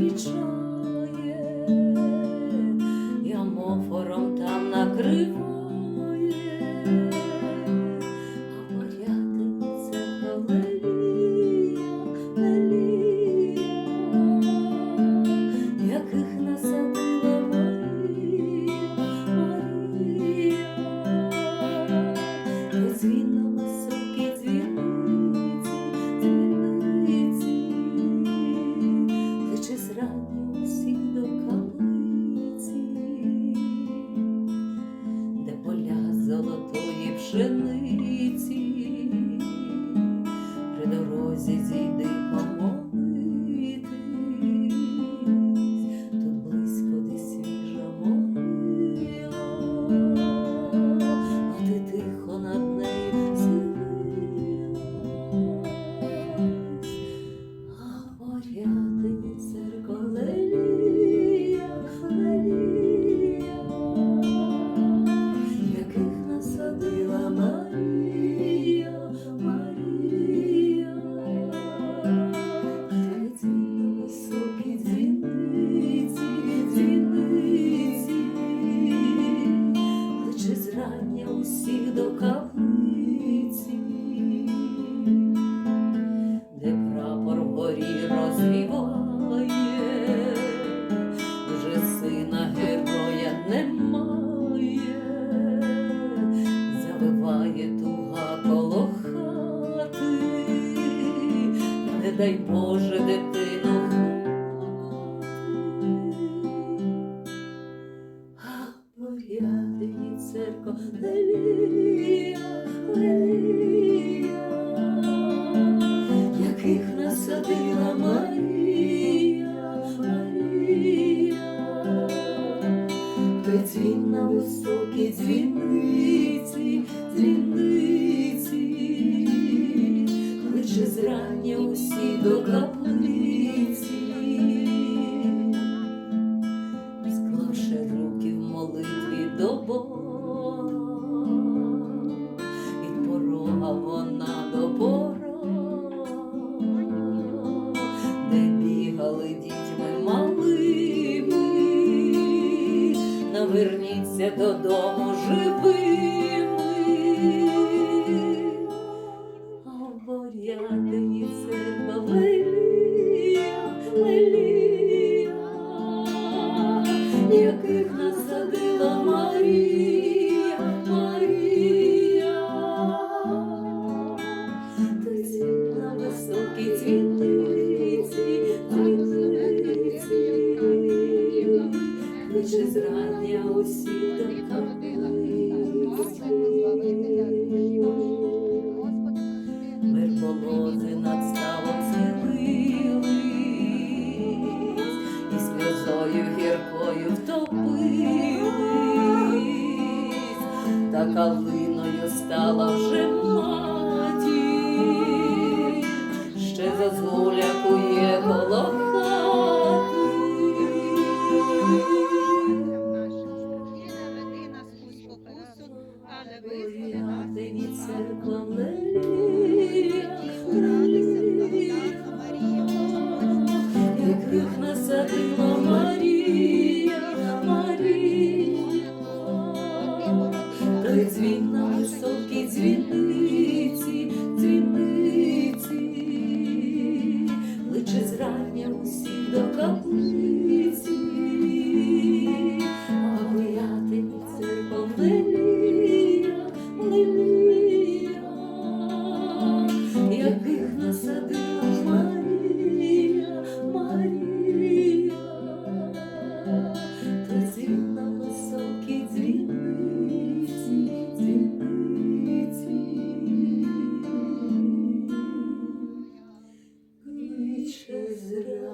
future. зі зійди. каплиці, де прапор вгорі розвіває, вже сина героя немає, завиває туга коло хати, не дай Боже дитину. той дзвін на високій дзвіниці, дзвіниці, кличе зрання усі до каплиці. повернувся додому живым. калиною стала вже матір, ще за зазулякує коло хати. Від церква Israel.